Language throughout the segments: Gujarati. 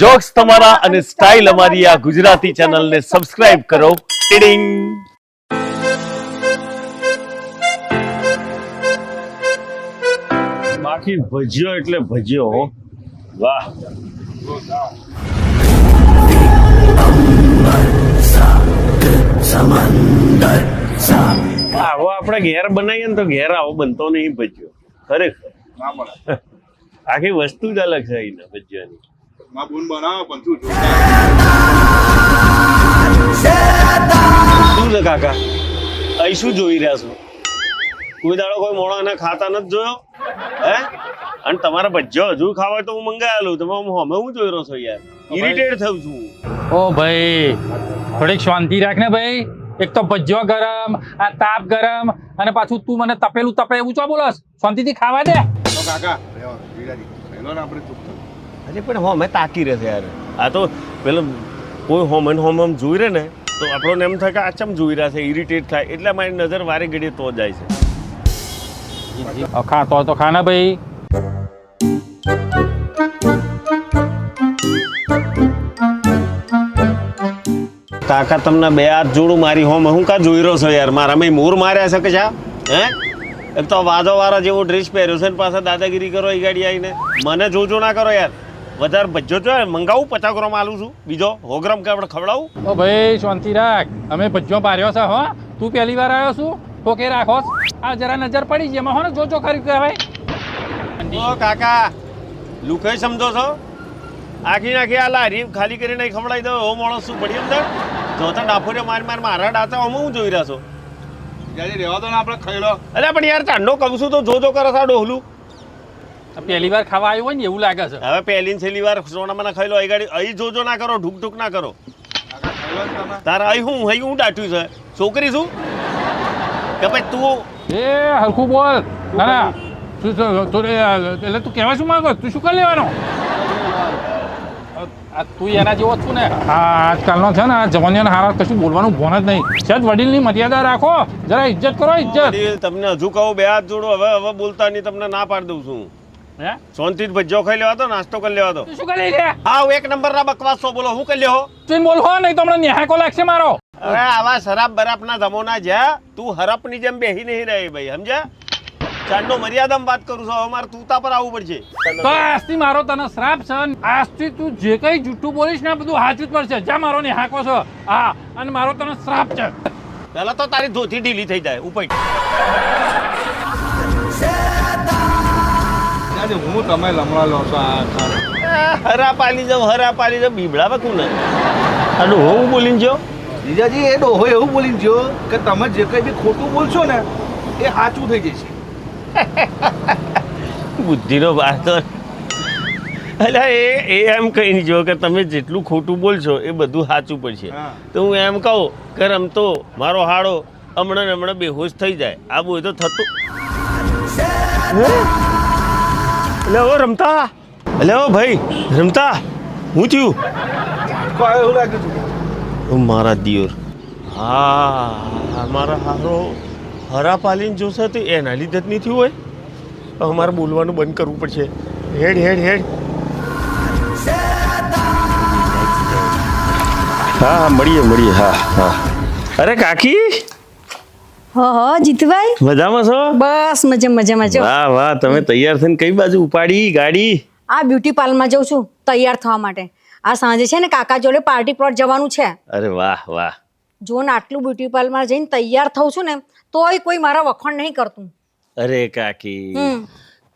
જોક્સ તમારા અને સ્ટાઇલ અમારી આ ગુજરાતી ચેનલને સબસ્ક્રાઇબ કરો. ટીડિંગ બાકી ભજ્યો એટલે ભજ્યો વાહ. આવો આપણે ઘેર બનાવીએ ને તો ઘેર આવો બનતો નહીં ભજ્યો. ખરેખર. ના આખી વસ્તુ જ અલગ છે અહીંના ભજ્યાની. માં બૂન બનાવો પણ શું શું છે કાકા? અહીં શું જોઈ રહ્યા છો? કોઈ દાડો કોઈ મોણો એને ખાતા નથી જોયો? હે? અને તમારા ભજ્જો હજુ ખાવા તો હું મંગાયેલું. તમે હમે હું જોઈ રહ્યો છો યાર? ઇરિટેટ થયું છું હું. ઓ ભાઈ થોડીક શાંતિ રાખ ને ભાઈ. એક તો ભજ્જો ગરમ આ તાપ ગરમ અને પાછું તું મને તપેલું તપે એવું ચો બોલસ શાંતિથી ખાવા દે. કાકા આપણે ચૂપ. અરે પણ હોમે તાકી રહે યાર. આ તો પેલો કોઈ હોમ ને હોમ હોમ જોઈ રહે ને તો આપણને એમ થાય કે આ ચમ જોઈ રહ્યા છે ઇરિટેટ થાય એટલે મારી નજર વારે ઘડીએ તો જાય છે. ખા તો તો ખાના ભાઈ. કાકા તમને બે હાથ જોડું મારી હોમ હું કા જોઈ રહ્યો છો યાર? મારા મેં મોર માર્યા છે કે છે હે? એક તો વાજો વાળા જેવો ડ્રેસ પહેર્યો છે ને પાછા દાદાગીરી કરો એ ગાડી આવીને. મને જોજો ના કરો યાર. વધારે ભજ્જો જો મંગાવું પચાસ ગ્રામ આલું છું. બીજો સો ગ્રામ કે આપણે ખવડાવું? ઓ ભાઈ શાંતિ રાખ. અમે ભજ્જો પાર્યો છે હો. તું પહેલી વાર આવ્યો છું? તો કે રાખો. આ જરા નજર પડી છે એમાં હો ને જોજો ખરી કહેવાય. ઓ કાકા લુખે સમજો છો? આખી નાખી આ લારી ખાલી કરીને નહીં ખવડાવી દો. ઓ માણસ શું પડી અંદર? જોતા ડાફોરે માર માર મારા ડાતા અમે હું જોઈ રહ્યા છો? જયારે રહેવા દો ને આપણે ખાઈ લો અરે પણ યાર ચાંડો કહું છું તો જોજો કરો સા ડોહલું. આ પહેલી વાર ખાવા આવ્યો હોય ને એવું લાગે છે. હવે પહેલી ને છેલ્લી વાર સોનામાં ખાઈ લો અહીં ગાડી અહીં જોજો ના કરો ઢુક ઢુક ના કરો. તારા અહીં હું અહીં હું ડાટ્યું છે. છોકરી શું કે ભાઈ તું એ હરખું બોલ. ના ના. તું તું એટલે તું કહેવા શું માંગો? તું શું કરી લેવાનો? તું એના જેવો છું ને. આજકાલનો છે ને આ જવાનિયાને હારા કશું બોલવાનું ભોન જ નહીં. સહેજ વડીલની મર્યાદા રાખો. જરા ઇજ્જત કરો ઇજ્જત. તમને હજુ કહું બે હાથ જોડો. હવે હવે બોલતા નહીં તમને ના પાડી દઉં છું. હે? શાંતિથી ભજ્જો ખાઈ લેવા દો નાસ્તો કરી લેવા દો. શું કરી લે હા હું એક નંબર ના બકવાસ છો બોલો હું કરી લેહો તું બોલ હો નહીં તો હમણાં નિહાકો લાગશે મારો. અરે આવા શરાબ બરાબ ના ધમોના જા તું હરપની જેમ બેહી નહીં રહે ભાઈ સમજ્યા? ચાંદનો મર્યાદામાં વાત કરું છું હવે મારે તુતા પર આવવું પડશે. તો આજથી મારો તને શ્રાપ છે આજથી તું જે કઈ જૂઠું બોલીશ ને બધું હાચું જ પડશે. જા મારો નેહાકો છો. હા અને મારો તને શ્રાપ છે. પેલા તો તારી ધોતી ઢીલી થઈ જાય ઉપર જીજાજી હું તમે લમણા લો છો આ હરા પાલી જાવ હરા પાલી જાવ બીબડા બકું ને અને હું બોલીને જો જીજાજી એ ડોહો એવું બોલીને જો કે તમે જે કંઈ બી ખોટું બોલશો ને એ સાચું થઈ જશે. બુદ્ધિનો વાત તો એટલે એ એ એમ કહી જો કે તમે જેટલું ખોટું બોલશો એ બધું સાચું પડશે. હા. તો હું એમ કહું કે રમતો મારો હાડો હમણાં ને હમણાં બેહોશ થઈ જાય. આ બધું તો થતું. એટલે ઓ રમતા. એટલે ઓ ભાઈ, રમતા. હું થયું? કોઈ ઓ મારા દિયોર. હા, મારા હારો હરા પાલીને જોશે તો એના લીધે જ નહીં થયું હોય. અમારે મારે બોલવાનું બંધ કરવું પડશે. હેડ હેડ હેડ. હા હા, મળીએ મળીએ. હા હા. અરે કાકી? હો જીતુભાઈ? મજામાં છો? બસ મજા મજામાં છો. વાહ વાહ તમે તૈયાર થઈને કઈ બાજુ ઉપાડી ગાડી? આ બ્યુટી પાર્લરમાં જઉં છું તૈયાર થવા માટે. આ સાંજે છે ને કાકા જોડે પાર્ટી પ્લોટ જવાનું છે. અરે વાહ વાહ. જો ને આટલું બ્યુટી પાર્લરમાં જઈને તૈયાર થઉં છું ને તોય કોઈ મારા વખાણ નહીં કરતું. અરે કાકી.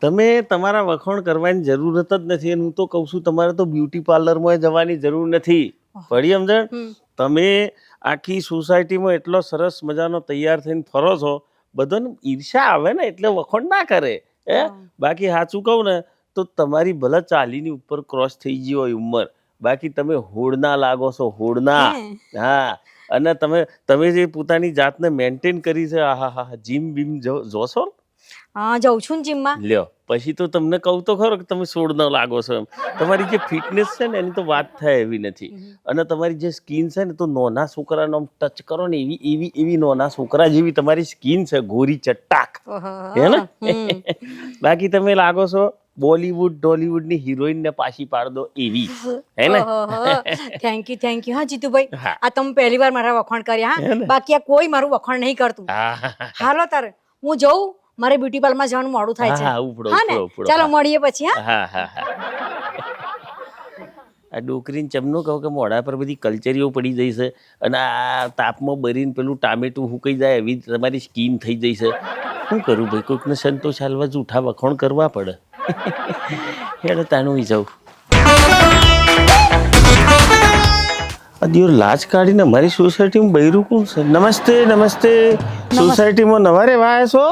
તમે તમારા વખાણ કરવાની જરૂરત જ નથી હું તો કહું છું તમારે તો બ્યુટી પાર્લરમાં જવાની જરૂર નથી. પડી સમજણ? તમે આખી સોસાયટીમાં એટલો સરસ મજાનો તૈયાર થઈને ફરો છો બધાને ઈર્ષા આવે ને એટલે વખોડ ના કરે હે? બાકી સાચું કહું ને તો તમારી ભલે ચાલીની ઉપર ક્રોસ થઈ ગઈ હોય ઉંમર બાકી તમે હોડના લાગો છો હોડના હા. અને તમે તમે જે પોતાની જાતને મેન્ટેન કરી છે આહા હા જીમ બીમ જો- જોશો? હા જઉં છું ને જીમમાં લ્યો. પછી તો તમને કહું તો ખરો કે તમે સોડ ન લાગો છો એમ. તમારી જે ફિટનેસ છે ને એની તો વાત થાય એવી નથી. અને તમારી જે સ્કિન છે ને તો નોના છોકરાનો આમ ટચ કરો ને એવી એવી એવી નોના છોકરા જેવી તમારી સ્કિન છે ગોરી ચટ્ટાક હે ને? બાકી તમે લાગો છો બોલીવુડ ટોલીવુડની હિરોઈન ને પાછી પાડ દો એવી. હે ને? થેન્ક યુ થેન્ક યુ હા જીતુભાઈ આ તમે પહેલી વાર મારા વખાણ કર્યા હા? બાકી આ કોઈ મારું વખાણ નહીં કરતું. હાલો તારે. હું જઉં મારે બ્યુટી પાર્લરમાં જવાનું મોડું થાય છે. હા, ઉપડો, હા ને? ઉપડો. ચાલો મળીએ પછી હા? હા હા હા. આ ડોકરીને ચમનો કહો કે મોઢા પર બધી કલ્ચરીઓ પડી જઈ છે અને આ તાપમાં બરીને પેલું ટામેટું હુકાઈ જાય એવી તમારી સ્કીન થઈ જઈ છે. શું કરું ભાઈ? કોઈકને સંતોષ હાલવા જૂઠા વખોણ કરવા પડે. હેડે તાણું જાઉં. આ દિયો લાજ કાઢીને અમારી સોસાયટીમાં બૈરું કોણ છે? નમસ્તે નમસ્તે. સોસાયટીમાં નવા રેવા આવ્યા છો?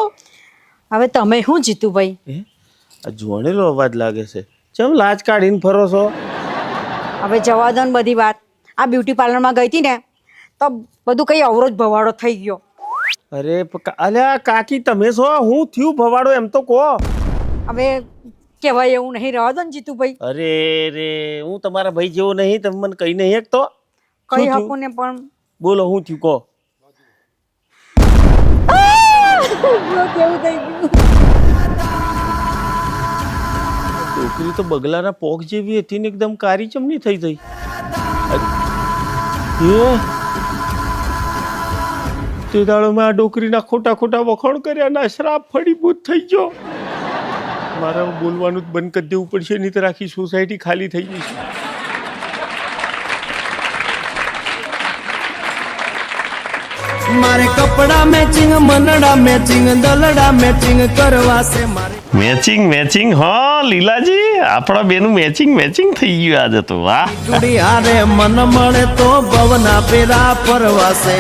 હવે તમે શું જીતુભાઈ જોણેલો અવાજ લાગે છે. ચમ લાજ કાઢીને ફરો છો? હવે જવા દો ને બધી વાત. આ બ્યુટી પાર્લરમાં ગઈ હતી ને તો બધું કઈ અવરોધ ભવાડો થઈ ગયો. અરે અલ્યા કાકી તમે છો? હું થયું ભવાડો એમ તો કહો. હવે કહેવાય એવું નહીં. રહેવા દો ને જીતુભાઈ અરે રે હું તમારા ભાઈ જેવો નહીં તમે મને કહી નહીં એક તો કઈ હકું ને પણ. બોલો હું થયું? કહો. કેવું છોકરી તો બગલાના પોક જેવી હતી ને એકદમ કારી ચમની થઈ ગઈ. તે દાડો મેં આ ડોકરીના ખોટા ખોટા વખાણ કર્યા ના શ્રાપ ફળીભૂત થઈ ગયો. મારે બોલવાનું જ બંધ કરી દેવું પડશે, નહીં તો આખી સોસાયટી ખાલી થઈ જશે મારે કપડા મેચિંગ મનડા મેચિંગ દલડા મેચિંગ કરવા છે મારે. મેચિંગ મેચિંગ હા લીલાજી આપણા બેનું મેચિંગ મેચિંગ થઈ ગયું આજે તો વાહ. ચૂડી હારે મન મળે તો ભવના પેરા પરવાસે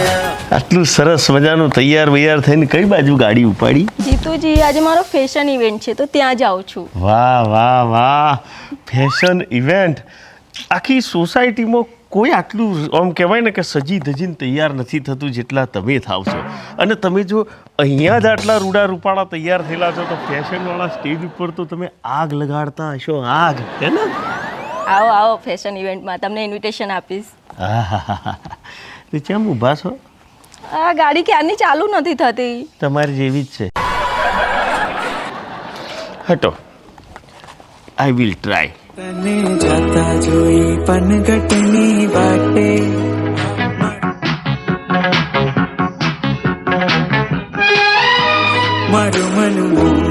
આટલું સરસ મજાનું તૈયાર વૈયાર થઈને કઈ બાજુ ગાડી ઉપાડી? જીતુજી આજે મારો ફેશન ઇવેન્ટ છે તો ત્યાં જાઉં છું. વાહ વાહ વાહ. ફેશન ઇવેન્ટ આખી સોસાયટીમાં કોઈ આટલું આમ કહેવાય ને કે સજી ધજીને તૈયાર નથી થતું જેટલા તમે થાવ છો. અને તમે જો અહીંયા જ આટલા રૂડા રૂપાળા તૈયાર થયેલા છો તો ફેશનવાળા સ્ટેજ ઉપર તો તમે આગ લગાડતા હશો આગ હે ને? આવો આવો ફેશન ઇવેન્ટમાં તમને ઇન્વિટેશન આપીશ. તો કેમ ઊભા છો? આ ગાડી ક્યારની ચાલુ નથી થતી? તમારી જેવી જ છે. હટો. આઈ વિલ ટ્રાય તને જાતા જોઈ પનગટની વાટે મારું મન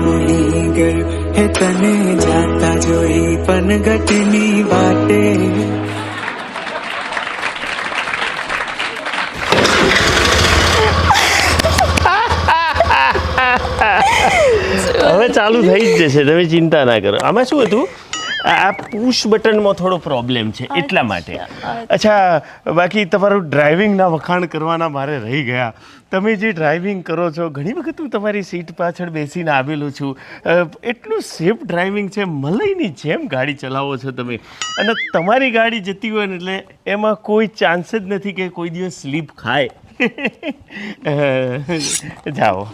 મોહી ગયું હે તને જાતા જોઈ પનગટની વાટે હવે ચાલુ થઈ જ જશે, તમે ચિંતા ના કરો. આમાં શું હતું? આ પુશ બટનમાં થોડો પ્રોબ્લેમ છે એટલા માટે. અચ્છા બાકી તમારું ડ્રાઇવિંગના વખાણ કરવાના મારે રહી ગયા. તમે જે ડ્રાઇવિંગ કરો છો ઘણી વખત હું તમારી સીટ પાછળ બેસીને આવેલો છું. એટલું સેફ ડ્રાઇવિંગ છે મલઈની જેમ ગાડી ચલાવો છો તમે. અને તમારી ગાડી જતી હોય ને એટલે એમાં કોઈ ચાન્સ જ નથી કે કોઈ દિવસ સ્લીપ ખાય. જાઓ.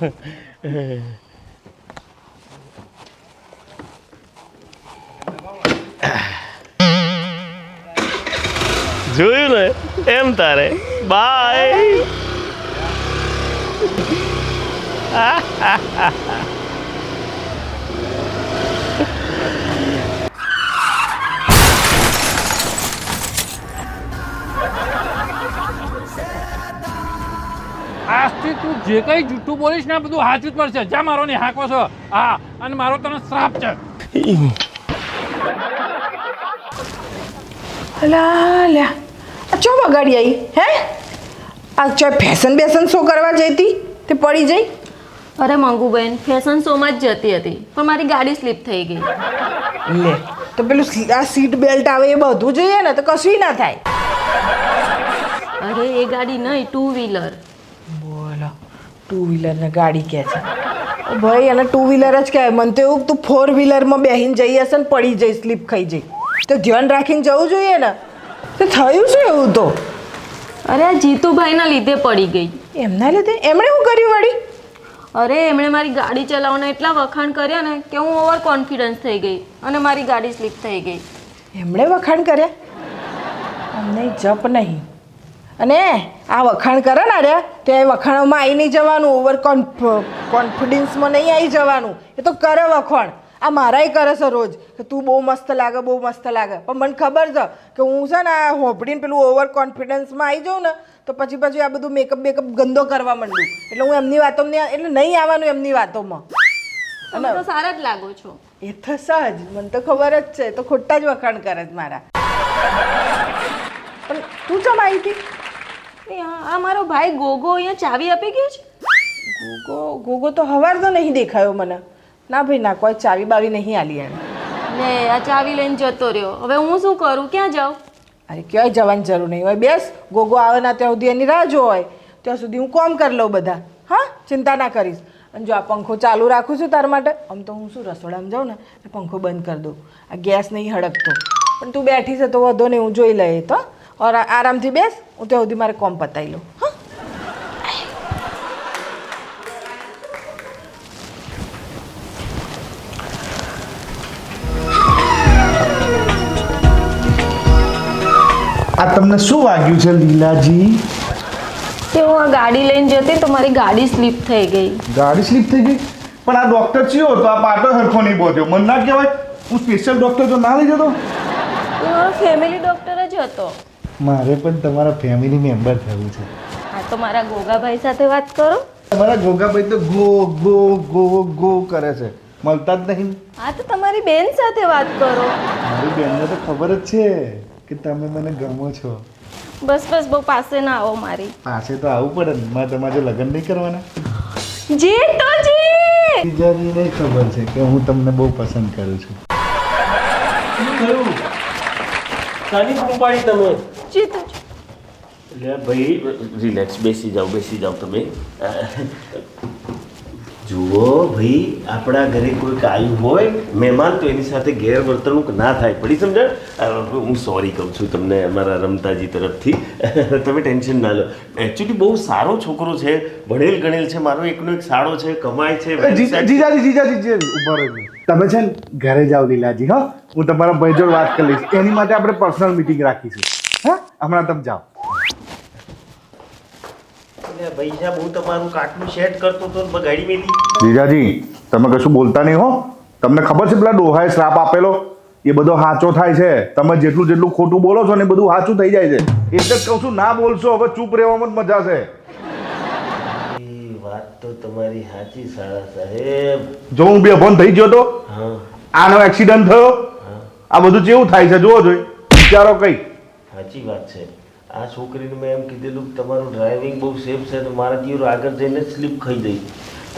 જોયું ને? એમ તારે. બાય આજથી તું જે કઈ જૂઠું બોલીશ ને બધું સાચું જ પડશે જા મારો ને હાંકો છો. હા અને મારો તને શ્રાપ છે. અલા લ્યા આ ચો બગાડી આવી હે? આ ચો ફેશન બેશન શો કરવા જઈ હતી તે પડી જઈ? અરે મંગુબેન ફેશન શોમાં જ જતી હતી પણ મારી ગાડી સ્લીપ થઈ ગઈ. લે તો પેલું આ સીટ બેલ્ટ આવે એ બધું જોઈએ ને તો કશું ના થાય. અરે એ ગાડી નહીં ટુ વ્હીલર બોલો ટુ વ્હીલરને ગાડી કે છે? ભાઈ એને ટુ વ્હીલર જ કહેવાય. મને તો એવું તું ફોર વ્હીલરમાં બેહીને જઈ હશે ને પડી જઈ સ્લીપ ખાઈ જઈ તો ધ્યાન રાખીને જવું જોઈએ ને. તો થયું શું એવું તો? અરે આ જીતુભાઈના લીધે પડી ગઈ. એમના લીધે? એમણે શું કર્યું વળી? અરે એમણે મારી ગાડી ચલાવવાના એટલા વખાણ કર્યા ને કે હું ઓવર કોન્ફિડન્સ થઈ ગઈ અને મારી ગાડી સ્લીપ થઈ ગઈ. એમણે વખાણ કર્યા? અમને જપ નહીં. અને આ વખાણ કરે ને અરે તો એ વખાણોમાં આવી નહીં જવાનું ઓવર કોન્ફિડન્સમાં નહીં આવી જવાનું. એ તો કરે વખાણ. આ મારાય કરે છે રોજ. કે તું બહુ મસ્ત લાગે બહુ મસ્ત લાગે. પણ મને ખબર છે કે હું છે ને આ હોપડીને પેલું ઓવર કોન્ફિડન્સમાં આવી જાઉં ને તો પછી પછી આ બધું મેકઅપ બેકઅપ ગંદો કરવા માંડું. એટલે હું એમની વાતો એટલે નહીં આવવાનું એમની વાતોમાં. તમે તો સારા જ લાગો છો. એ તો જ મને તો ખબર જ છે. તો ખોટા જ વખાણ કરે જ મારા. પણ તું ચમ આવી હતી આ મારો ભાઈ ગોગો અહીંયા ચાવી આપી ગયો છે? ગોગો ગોગો તો હવાર તો નહીં દેખાયો મને. ના ભાઈ ના કોઈ ચાવી બાવી નહીં આલી એને લે આ ચાવી લઈને જતો રહ્યો. હવે હું શું કરું? ક્યાં જાઉં? અરે ક્યાંય જવાની જરૂર નહીં હોય. બેસ ગોગો આવે ના ત્યાં સુધી એની રાહ જો હોય ત્યાં સુધી હું કોમ કરી લઉં બધા. હા ચિંતા ના કરીશ. અને જો આ પંખો ચાલુ રાખું છું તાર માટે આમ તો હું શું રસોડામાં જાઉં ને પંખો બંધ કરી દઉં. આ ગેસ નહીં હડકતો. પણ તું બેઠી છે તો વધો નહીં હું જોઈ લઈએ તો ઓર આરામથી બેસ હું ત્યાં સુધી મારે કોમ પતાવી લઉં. તમને શું વાગ્યું છે લીલાજી? તે હું આ ગાડી લઈને જતી તો મારી ગાડી સ્લીપ થઈ ગઈ. ગાડી સ્લીપ થઈ ગઈ? પણ આ ડોક્ટર ચિયો તો આ પાટો હરખો નહીં બોધ્યો મને ના કહેવાય હું સ્પેશિયલ ડોક્ટર તો ના લઈ જતો? ફેમિલી ડોક્ટર જ હતો. મારે પણ તમારા ફેમિલી મેમ્બર થવું છે. હા તો મારા ગોગાભાઈ સાથે વાત કરો. તમારા ગોગાભાઈ તો ગો ગો ગો ગો કરે છે. મળતા જ નહીં. હા તો તમારી બેન સાથે વાત કરો. મારી બેનને તો ખબર જ છે. કે તમે મને ગમો છો? બસ બસ બહુ પાસે ના આવો મારી. પાસે તો આવવું પડે ને. મારે તમારે લગ્ન નહીં કરવાના? જી તો જી નહીં ખબર છે કે હું તમને બહુ પસંદ કરું છું. કાની કુંપાડી પાડી તમે. જી તો જી. એટલે ભાઈ રિલેક્સ બેસી જાઓ બેસી જાઓ તમે. જુઓ ભાઈ આપણા ઘરે કોઈક આવ્યું હોય મહેમાન તો એની સાથે ગેરવર્તણૂક ના થાય. પડી સમજણ? હું સોરી કહું છું તમને અમારા રમતાજી તરફથી. તમે ટેન્શન ના લો. એકચ્યુઅલી બહુ સારો છોકરો છે ભણેલ ગણેલ છે મારો એકનો એક સારો છે કમાય છે જીજાજી જીજાજી ઊભા રહ્યો તમે છે ને ઘરે જાઓ લીલાજી હા. હું તમારા ભાઈ જોડે વાત કરી લઈશ. એની માટે આપણે પર્સનલ મીટિંગ રાખીશું. હા? હમણાં તમે જાઓ. એટલે ભાઈ સાહેબ હું તમારું કાટનું સેટ કરતો તો ગાડી મેલી. જીજાજી તમે કશું બોલતા નહીં હો. તમને ખબર છે પેલા ડોહાએ શ્રાપ આપેલો? એ બધો સાચો થાય છે. તમે જેટલું જેટલું ખોટું બોલો છો ને બધું સાચું થઈ જાય છે. એટલે જ કહું છું ના બોલશો હવે ચૂપ રહેવામાં જ મજા છે. વાત તો તમારી સાચી સાળા સાહેબ. જો હું બે ફોન થઈ ગયો તો? આનો એક્સિડન્ટ થયો? આ બધું કેવું થાય છે? જોવો જોઈ. વિચારો કઈ સાચી વાત છે. આ છોકરીને મેં એમ કીધેલું કે તમારું ડ્રાઇવિંગ બહુ સેફ છે તો મારા જીવ આગળ જઈને સ્લીપ ખાઈ જઈ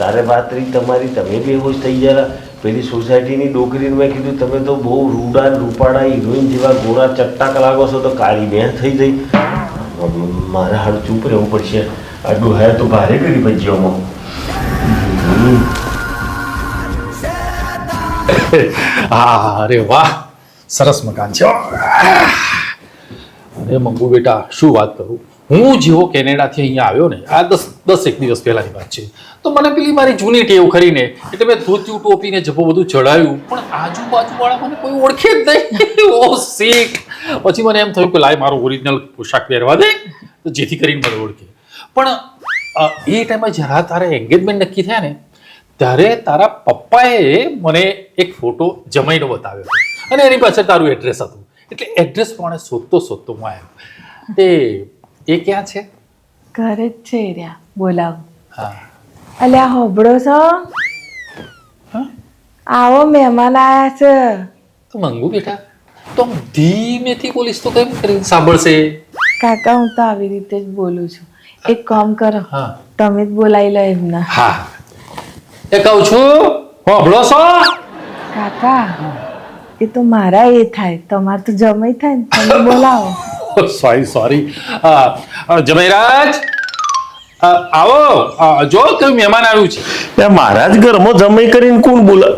તારે વાત રહી તમારી, તમે બેહોશ થઈ ગયા પેલી સોસાયટીની ડોકરીને મેં કીધું, તમે તો બહુ રૂડા રૂપાડા હિરોઈન જેવા ગોરા ચટ્ટાક લાગો છો, તો કાળી બેન થઈ જઈ. મારે હાડ ચૂપ રહેવું પડશે. આ ડોહાએ તો ભારે કરી ભજીઓમાં હા, અરે વાહ, સરસ મકાન છે અરે મંગુ બેટા, શું વાત કરું? હું જેવો કેનેડાથી અહીંયા આવ્યો ને, આ દસ દસ એક દિવસ પહેલાંની વાત છે. તો મને પેલી મારી જૂની ટેવ ખરીને, એટલે મેં ધોત્યું, ટોપીને જભો બધું ચડાવ્યું પણ આજુબાજુવાળા મને કોઈ ઓળખે જ નહીં. ઓ, શીખ. પછી મને એમ થયું કે લાય, મારો ઓરિજિનલ પોશાક પહેરવા દે, તો જેથી કરીને મને ઓળખે. પણ એ ટાઈમે જરા તારા એન્ગેજમેન્ટ નક્કી થયા ને, ત્યારે તારા પપ્પાએ મને એક ફોટો જમાઈનો બતાવ્યો. અને એની પાછળ તારું એડ્રેસ હતું. એટલે એડ્રેસ પ્રમાણે શોધતો શોધતો હું આવ્યો તે એ ક્યાં છે? ઘરે જ છે રહ્યા. બોલાવ. હા. અલ્યા હોબળો છો? આવો મહેમાન આયા છે. તો મંગુ બેટા તો ધીમેથી બોલીશ તો કેમ કરીને સાંભળશે? કાકા હું તો આવી રીતે જ બોલું છું. એક કામ કરો. હા. તમે જ બોલાવી લો એમને. હા. એ કહું છું. હોબળો છો? કાકા એ તો મારા એ થાય તમારે તો જમાઈ થાય ને તમે બોલાવો. સોરી સોરી જમેરાજ આવો જો કયું મહેમાન આવ્યું છે. મારા જ ઘરમાં જમાઈ કરીને કોણ બોલા?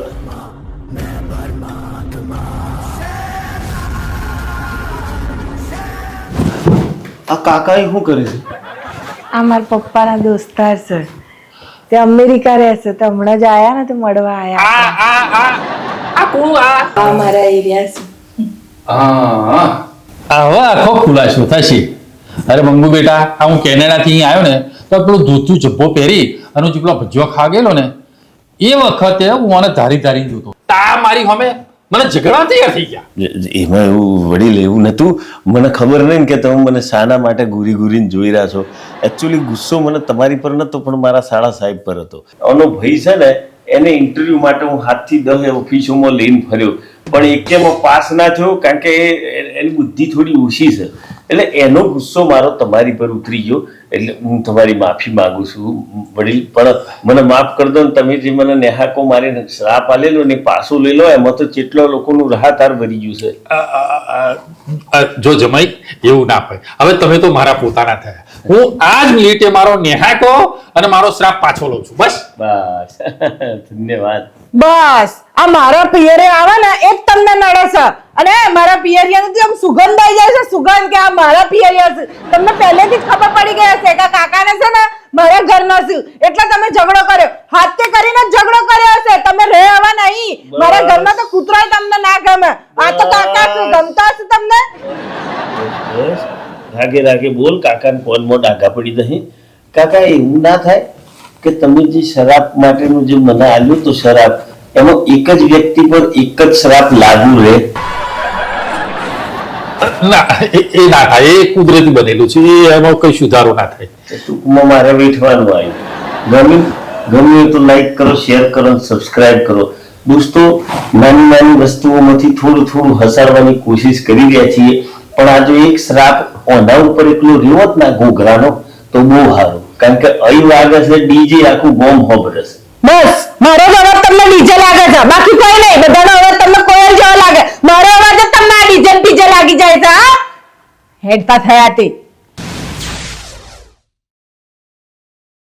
આ કાકા શું કરે છે? આ મારા પપ્પાના દોસ્તાર છે. તે અમેરિકા રહે છે તો હમણાં જ આયા ને તો મળવા આયા આ આ આ મારા એરિયા છે. હા હવે આખો ખુલાસો થશે. અરે મંગુ બેટા આ હું કેનેડાથી અહીં આવ્યો ને તો પેલું ધોતું જબ્બો પહેરી અને જે પેલો ભજીયો ખાગેલો ને એ વખતે હું મને ધારી ધારી જોતો. તા મારી હમે મને ઝઘડા તૈયાર થઈ ગયા. એમાં એવું વડીલ એવું નહોતું. મને ખબર નહીં કે તમે મને શાના માટે ગુરી ગુરીને જોઈ રહ્યા છો. એકચ્યુઅલી ગુસ્સો મને તમારી પર નહોતો પણ મારા શાળા સાહેબ પર હતો. આનો ભાઈ છે ને એને ઇન્ટરવ્યૂ માટે હું હાથથી દહે ઓફિસોમાં લઈને ફર્યો. પણ એકેમાં પાસ ના થયો કારણ કે એની બુદ્ધિ થોડી ઓછી છે. એટલે એનો ગુસ્સો મારો તમારી પર ઉતરી ગયો. એટલે હું તમારી માફી માગું છું વડીલ. પણ મને માફ કરી દો ને તમે જે મને નેહાકો મારે શ્રાપ આલેલો ને પાછો લઈ લો એમાં તો કેટલા લોકોનું રાહતાર ભરી ગયું છે. જો જમાઈ એવું ના હોય. હવે તમે તો મારા પોતાના થયા. હું આ જ મિનિટે મારો નેહાકો અને મારો શ્રાપ પાછો લઉં છું. બસ. બસ. ધન્યવાદ. બસ. આ મારા પિયરે આવે ને એ જ તમને નડે છે. અને મારા પિયરિયાની આમ સુગંધ આવી જાય છે સુગંધ કે આ મારા પિયરિયા છે. તમને પહેલેથી જ ખબર પડી ગઈ હશે કે કાકાને છે ને મારા ઘરનો છે. એટલે તમે ઝઘડો કર્યો. હાથે કરીને ઝઘડો કર્યો હશે. તમે રહે આવા નહીં. મારા ઘરમાં તો કૂતરો તમને ના ગમે. આ તો કાકા ગમતા હશે તમને? રાગે રાગે બોલ કાકાને ફોનમાં ડાઘા પડી દહી. કાકા એવું ના થાય કે તમે જે શરાબ માટેનું જે મને આલ્યું તો શરાબ એમાં એક જ વ્યક્તિ પર એક જ શ્રાપ લાગુ રહે. ના એ ના થાય એ કુદરતી બનેલું છે એ એમાં કઈ સુધારો ના થાય. ટૂંકમાં મારે વેઠવાનું આવ્યું ગમ્યું ગમ્યું તો લાઈક કરો શેર કરો અને સબસ્ક્રાઇબ કરો. દોસ્તો નાની નાની વસ્તુઓમાંથી થોડું થોડું હસાડવાની કોશિશ કરી રહ્યા છીએ પણ આ જો એક શ્રાપ ઓંધા ઉપર એકલો રહ્યો ના ઘોઘરાનો તો બહુ સારું. કારણ કે અહીં વાગે છે ડીજે આખું બોમ્બ હોબરસ બસ! તમને ડીજે લાગે છે. બાકી કોઈ નહીં. બધાનો અવાજ તમને કોયલ જેવો લાગે. મારો અવાજ તમને આ ડીજે ડીજે લાગી જાય છે, હા? હેડતા થયા તે.